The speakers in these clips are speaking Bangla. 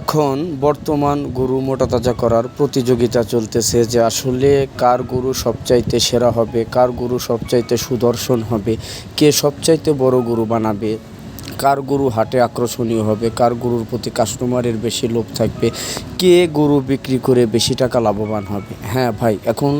এখন বর্তমান গরু মোটা তাজা করার প্রতিযোগিতা চলতেছে যে আসলে কার গরু সবচাইতে সেরা হবে, কার গরু সবচাইতে সুদর্শন হবে, কে সবচাইতে বড় গরু বানাবে, কার গরু হাটে আকর্ষণীয় হবে, কার গরুর প্রতি কাস্টমারের বেশি লোভ থাকবে কে গরু বিক্রি করে বেশি টাকা লাভবান হবে? হ্যাঁ ভাই, এখন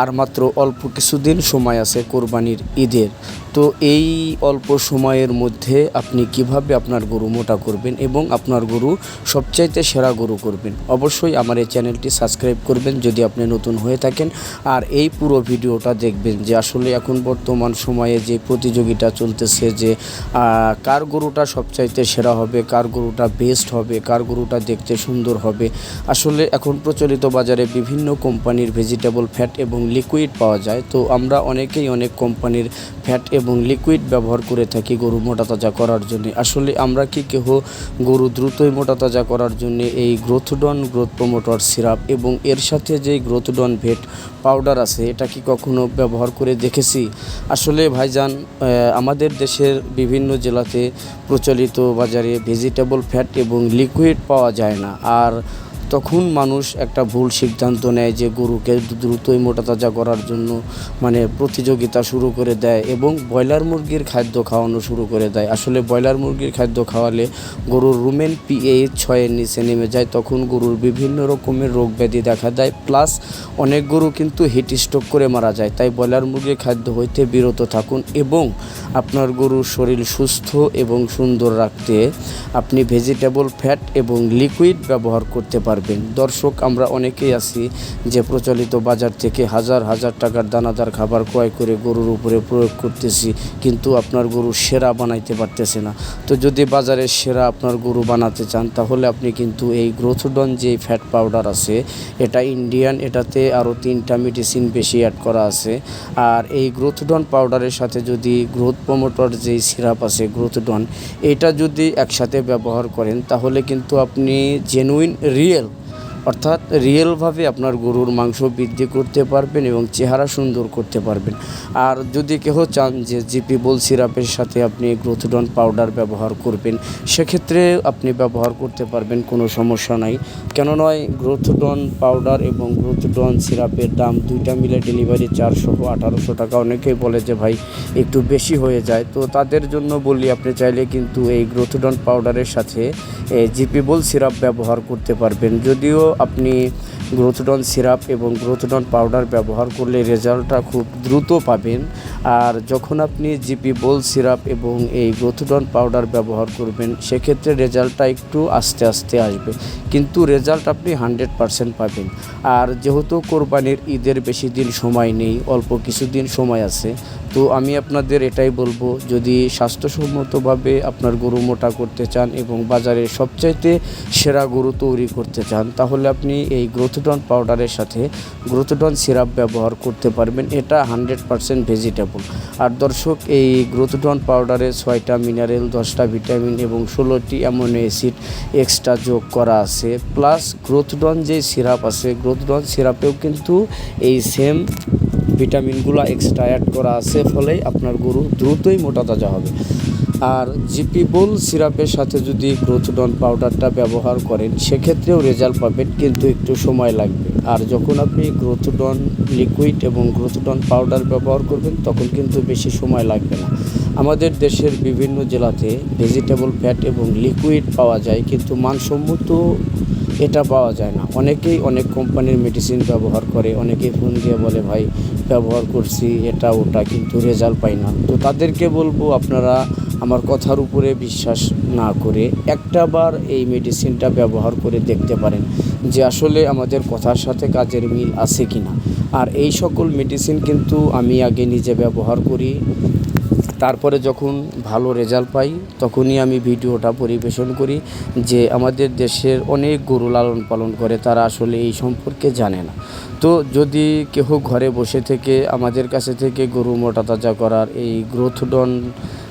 আর মাত্র অল্প কিছুদিন সময় আছে কোরবানির ঈদের। তো এই অল্প সময়ের মধ্যে আপনি কীভাবে আপনার গরু মোটা করবেন এবং আপনার গরু সবচাইতে সেরা গরু করবেন? অবশ্যই আমার এই চ্যানেলটি সাবস্ক্রাইব করবেন যদি আপনি নতুন হয়ে থাকেন। আর এই পুরো ভিডিওটা দেখবেন যে আসলে এখন বর্তমান সময়ে যে প্রতিযোগিতা চলতেছে যে কার গরুটা সবচাইতে সেরা হবে, কার গরুটা বেস্ট হবে, কার গরুটা দেখতে সুন্দর হবে আসলে এখন প্রচলিত বাজারে বিভিন্ন কোম্পানির ভেজিটেবল ফ্যাট এবং লিকুইড পাওয়া যায়। তো আমরা অনেকেই অনেক কোম্পানির ফ্যাট এবং লিকুইড ব্যবহার করে থাকি গরু মোটা তাজা করার জন্য। আসলে আমরা কি কেহ গরু দ্রুতই মোটা তাজা করার জন্য এই গ্রোথডন গ্রোথ প্রমোটর সিরাপ এবং এর সাথে যে গ্রোথডন ভেট পাউডার আছে, এটা কি কখনো ব্যবহার করে দেখেছি? আসলে ভাইজান আমাদের দেশের বিভিন্ন জেলাতে প্রচলিত বাজারে ভেজিটেবল ফ্যাট এবং লিকুইড পাওয়া যায় না। আর তখন মানুষ একটা ভুল সিদ্ধান্ত নেয় যে গরুকে দ্রুতই মোটা তাজা করার জন্য মানে প্রতিযোগিতা শুরু করে দেয় এবং ব্রয়লার মুরগির খাদ্য খাওয়ানো শুরু করে দেয়। আসলে ব্রয়লার মুরগির খাদ্য খাওয়ালে গরুর রুমেন পিএইচ ছয়ের নিচে নেমে যায়, তখন গরুর বিভিন্ন রকমের রোগ ব্যাধি দেখা দেয়, প্লাস অনেক গরু কিন্তু হিট স্ট্রোক করে মারা যায়। তাই ব্রয়লার মুরগির খাদ্য হইতে বিরত থাকুন এবং আপনার গরুর শরীর সুস্থ এবং সুন্দর রাখতে আপনি ভেজিটেবল ফ্যাট এবং লিকুইড ব্যবহার করতে পারবেন। দর্শক, আমরা অনেকেই আছি যে প্রচলিত বাজার থেকে হাজার হাজার টাকার দানাদার খাবার ক্রয় করে গরুর উপরে প্রয়োগ করতেছি, কিন্তু আপনার গরু সেরা বানাইতে পারতেছে না। তো যদি বাজারে সেরা আপনার গরু বানাতে চান, তাহলে আপনি কিন্তু এই গ্রোথডন যে ফ্যাট পাউডার আছে, এটা ইন্ডিয়ান, এটাতে আরও তিনটা মেডিসিন বেশি অ্যাড করা আছে। আর এই গ্রোথডন পাউডারের সাথে যদি গ্রোথ প্রমোটর যেই সিরাপ আছে, গ্রোথডন, এটা যদি একসাথে ব্যবহার করেন, তাহলে কিন্তু আপনি জেনুইন রিয়েল অর্থাৎ রিয়েলভাবে আপনার গরুর মাংস বৃদ্ধি করতে পারবেন এবং চেহারা সুন্দর করতে পারবেন। আর যদি কেহ চান যে জিপি বল সিরাপের সাথে আপনি গ্রোথডন পাউডার ব্যবহার করবেন, সেক্ষেত্রে আপনি ব্যবহার করতে পারবেন, কোনো সমস্যা নাই। কেন নয়, গ্রোথডন পাউডার এবং গ্রোথডন সিরাপের দাম দুইটা মিলে ডেলিভারি চারশো, আঠারোশো টাকা। অনেকেই বলে যে, ভাই, একটু বেশি হয়ে যায়। তো তাদের জন্য বলি, আপনি চাইলে কিন্তু এই গ্রোথডন পাউডারের সাথে জিপি বল সিরাপ ব্যবহার করতে পারবেন। যদিও আপনি গ্রোথডন সিরাপ এবং গ্রোথডন পাউডার ব্যবহার করলে রেজাল্টটা খুব দ্রুত পাবেন। আর যখন আপনি জিপি বোল সিরাপ এবং এই গ্রোথডন পাউডার ব্যবহার করবেন, সেক্ষেত্রে রেজাল্টটা একটু আস্তে আস্তে আসবে। কিন্তু রেজাল্ট আপনি হান্ড্রেড পারসেন্ট পাবেন। আর যেহেতু কোরবানির ঈদের বেশি দিন সময় নেই, অল্প কিছুদিন সময় আছে, তো আমি আপনাদের এটাই বলব, যদি স্বাস্থ্যসম্মতভাবে আপনার গরু মোটা করতে চান এবং বাজারে সবচাইতে সেরা গরু তৈরি করতে চান, তাহলে আপনি এই গ্রোথডন পাউডারের সাথে গ্রোথডন সিরাপ ব্যবহার করতে পারবেন। এটা হান্ড্রেড পারসেন্ট ভেজিটেবল। আর দর্শক, এই গ্রোথডন পাউডারে ছয়টা মিনারেল, দশটা ভিটামিন এবং ষোলোটি অ্যামোনো অ্যাসিড এক্সট্রা যোগ করা আছে। প্লাস গ্রোথডন যে সিরাপ আছে, গ্রোথডন সিরাপেও কিন্তু এই সেম ভিটামিনগুলো এক্সট্রা অ্যাড করা আছে, ফলে আপনার গরু দ্রুতই মোটা তাজা হবে। আর জিপিবুল সিরাপের সাথে যদি গ্রোথডন পাউডারটা ব্যবহার করেন, সেক্ষেত্রেও রেজাল্ট পাবেন, কিন্তু একটু সময় লাগবে। আর যখন আপনি গ্রোথডন লিকুইড এবং গ্রোথডন পাউডার ব্যবহার করবেন, তখন কিন্তু বেশি সময় লাগবে না। আমাদের দেশের বিভিন্ন জেলাতে ভেজিটেবল ফ্যাট এবং লিকুইড পাওয়া যায়, কিন্তু মানসম্মত এটা পাওয়া যায় না। অনেকেই অনেক কোম্পানির মেডিসিন ব্যবহার করে, অনেকেই ফোন দিয়ে বলে, ভাই, ব্যবহার করছি, এটা, ওটা, কিন্তু রেজাল্ট পাই না। তো তাদেরকে বলব, আপনারা আমার কথার উপরে বিশ্বাস না করে একটা বার এই মেডিসিনটা ব্যবহার করে দেখতে পারেন যে আসলে আমাদের কথার সাথে কাজের মিল আছে কি না আর এই সকল মেডিসিন কিন্তু আমি আগে নিজে ব্যবহার করি। তারপরে যখন ভালো রেজাল্ট পাই, তখনই আমি ভিডিওটা পরিবেশন করি যে আমাদের দেশের অনেক গরু লালন পালন করে, তারা আসলে এই সম্পর্কে জানে না। তো যদি কেহ ঘরে বসে থেকে আমাদের কাছে থেকে গরু মোটা তাজা করার এই গ্রোথডন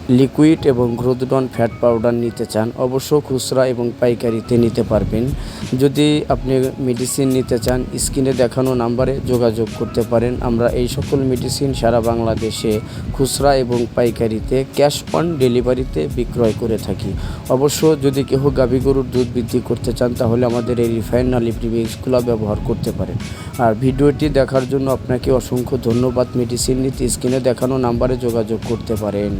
লিকুইড এবং গ্রোথডন ফ্যাট পাউডার নিতে চান, অবশ্য খুচরা এবং পাইকারিতে নিতে পারবেন। যদি আপনি মেডিসিন নিতে চান, স্ক্রিনে দেখানো নাম্বারে যোগাযোগ করতে পারেন। আমরা এই সকল মেডিসিন সারা বাংলাদেশে খুচরা এবং পাইকারিতে ক্যাশ অন ডেলিভারিতে বিক্রয় করে থাকি। অবশ্য যদি কেহ গাভী গরুর দুধ বৃদ্ধি করতে চান, তাহলে আমাদের এই রিফাইন নালি প্রিমিক্সগুলো ব্যবহার করতে পারেন। আর ভিডিওটি দেখার জন্য আপনাকে অসংখ্য ধন্যবাদ। মেডিসিন নিতে স্ক্রিনে দেখানো নাম্বারে যোগাযোগ করতে পারেন।